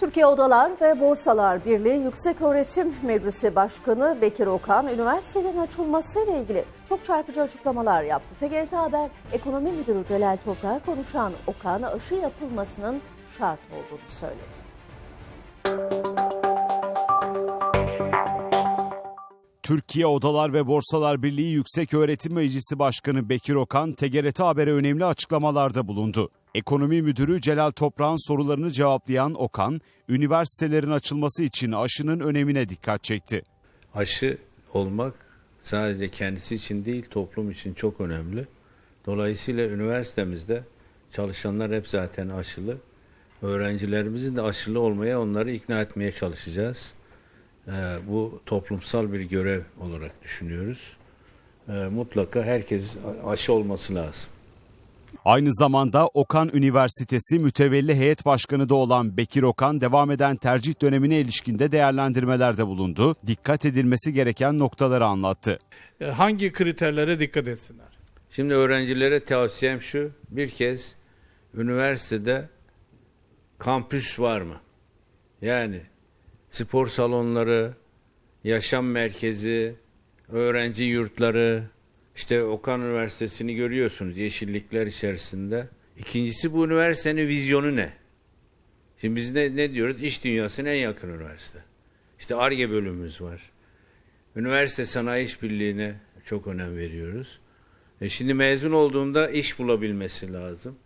Türkiye Odalar ve Borsalar Birliği Yükseköğretim Meclisi Başkanı Bekir Okan, üniversitelerin açılmasıyla ilgili çok çarpıcı açıklamalar yaptı. TGRT Haber Ekonomi Müdürü Celal Toprak konuşan Okan, aşı yapılmasının şart olduğunu söyledi. Türkiye Odalar ve Borsalar Birliği Yükseköğretim Meclisi Başkanı Bekir Okan, TGRT Haber'e önemli açıklamalarda bulundu. Ekonomi Müdürü Celal Toprak'ın sorularını cevaplayan Okan, üniversitelerin açılması için aşının önemine dikkat çekti. aşı olmak sadece kendisi için değil toplum için çok önemli. Dolayısıyla üniversitemizde çalışanlar hep zaten aşılı. Öğrencilerimizin de aşılı olmaya onları ikna etmeye çalışacağız. Ee, bu toplumsal bir görev olarak düşünüyoruz. Ee, mutlaka herkes aşı olması lazım. Aynı zamanda Okan Üniversitesi Mütevelli Heyet Başkanı da olan Bekir Okan devam eden tercih dönemine ilişkinde değerlendirmelerde bulundu. Dikkat edilmesi gereken noktaları anlattı. E, hangi kriterlere dikkat etsinler? Şimdi öğrencilere tavsiyem şu, bir kez üniversitede kampüs var mı? Yani spor salonları, yaşam merkezi, öğrenci yurtları, işte Okan Üniversitesi'ni görüyorsunuz yeşillikler içerisinde. İkincisi bu üniversitenin vizyonu ne? Şimdi biz ne, ne diyoruz? İş dünyasına en yakın üniversite. İşte ARGE bölümümüz var. Üniversite sanayi işbirliğine çok önem veriyoruz. E şimdi mezun olduğunda iş bulabilmesi lazım.